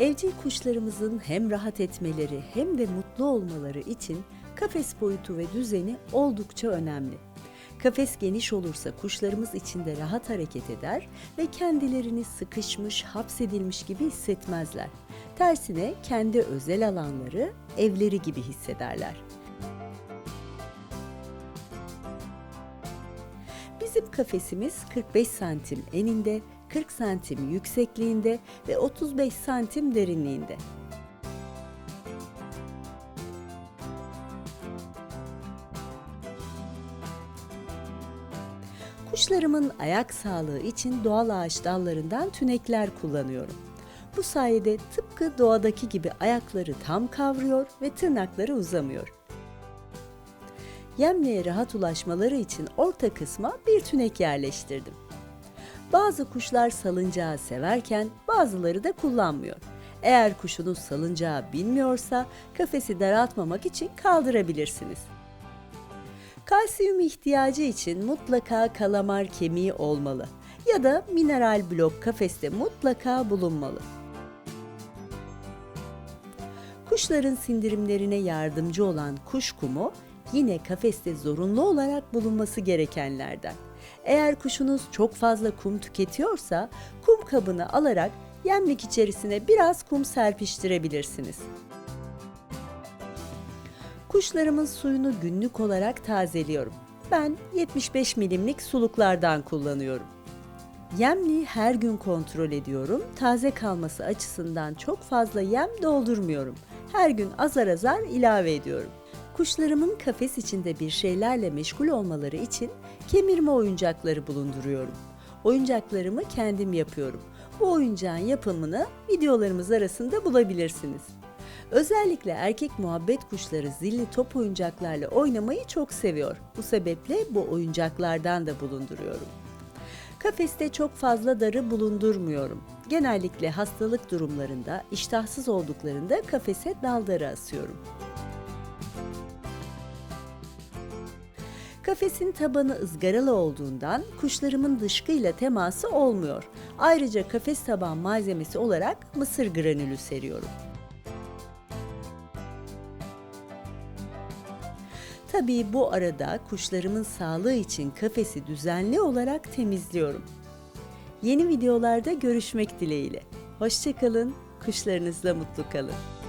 Evcil kuşlarımızın hem rahat etmeleri hem de mutlu olmaları için kafes boyutu ve düzeni oldukça önemli. Kafes geniş olursa kuşlarımız içinde rahat hareket eder ve kendilerini sıkışmış, hapsedilmiş gibi hissetmezler. Tersine kendi özel alanları, evleri gibi hissederler. Bizim kafesimiz 45 santim eninde, 40 santim yüksekliğinde ve 35 santim derinliğinde. Kuşlarımın ayak sağlığı için doğal ağaç dallarından tünekler kullanıyorum. Bu sayede tıpkı doğadaki gibi ayakları tam kavruyor ve tırnakları uzamıyor. Yemliğe rahat ulaşmaları için orta kısma bir tünek yerleştirdim. Bazı kuşlar salıncağı severken bazıları da kullanmıyor. Eğer kuşunuz salıncağı bilmiyorsa kafesi daraltmamak için kaldırabilirsiniz. Kalsiyum ihtiyacı için mutlaka kalamar kemiği olmalı ya da mineral blok kafeste mutlaka bulunmalı. Kuşların sindirimlerine yardımcı olan kuş kumu yine kafeste zorunlu olarak bulunması gerekenlerden. Eğer kuşunuz çok fazla kum tüketiyorsa kum kabını alarak yemlik içerisine biraz kum serpiştirebilirsiniz. Kuşlarımın suyunu günlük olarak tazeliyorum. Ben 75 milimlik suluklardan kullanıyorum. Yemliği her gün kontrol ediyorum. Taze kalması açısından çok fazla yem doldurmuyorum. Her gün azar azar ilave ediyorum. Kuşlarımın kafes içinde bir şeylerle meşgul olmaları için kemirme oyuncakları bulunduruyorum. Oyuncaklarımı kendim yapıyorum. Bu oyuncağın yapımını videolarımız arasında bulabilirsiniz. Özellikle erkek muhabbet kuşları zilli top oyuncaklarla oynamayı çok seviyor. Bu sebeple bu oyuncaklardan da bulunduruyorum. Kafeste çok fazla darı bulundurmuyorum. Genellikle hastalık durumlarında, iştahsız olduklarında kafese dal darı asıyorum. Kafesin tabanı ızgaralı olduğundan kuşlarımın dışkıyla teması olmuyor. Ayrıca kafes taban malzemesi olarak mısır granülü seriyorum. Tabii bu arada kuşlarımın sağlığı için kafesi düzenli olarak temizliyorum. Yeni videolarda görüşmek dileğiyle. Hoşçakalın, kuşlarınızla mutlu kalın.